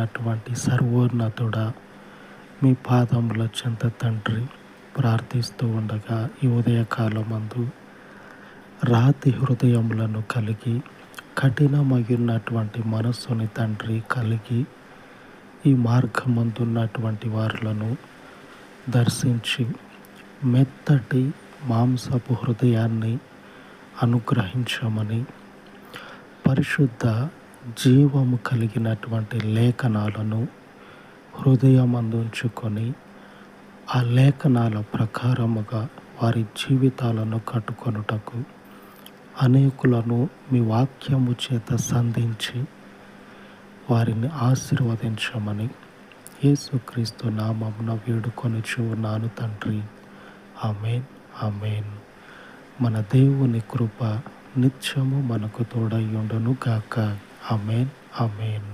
అటువంటి సర్వోన్నతుడ మీ పాదముల చెంత తండ్రి ప్రార్థిస్తూ ఉండగా ఈ ఉదయకాలమందు రాతి హృదయములను కలిగి కఠినమగినటువంటి మనస్సుని తండ్రి కలిగి ఈ మార్గమందున్నటువంటి వారులను దర్శించి మెత్తటి మాంసపు హృదయాన్ని అనుగ్రహించమని పరిశుద్ధ జీవము కలిగినటువంటి లేఖనాలను హృదయం అందించుకొని ఆ లేఖనాల ప్రకారముగా వారి జీవితాలను కట్టుకొనుటకు అనేకులను మీ వాక్యము చేత సంధించి వారిని ఆశీర్వదించమని యేసుక్రీస్తు నామమున వేడుకొని చూన్నాను తండ్రి. Amen amen. మన దేవుని కృప నిత్యము మనకు తోడయ్యుండును గాక ఆమెన్ ఆమెన్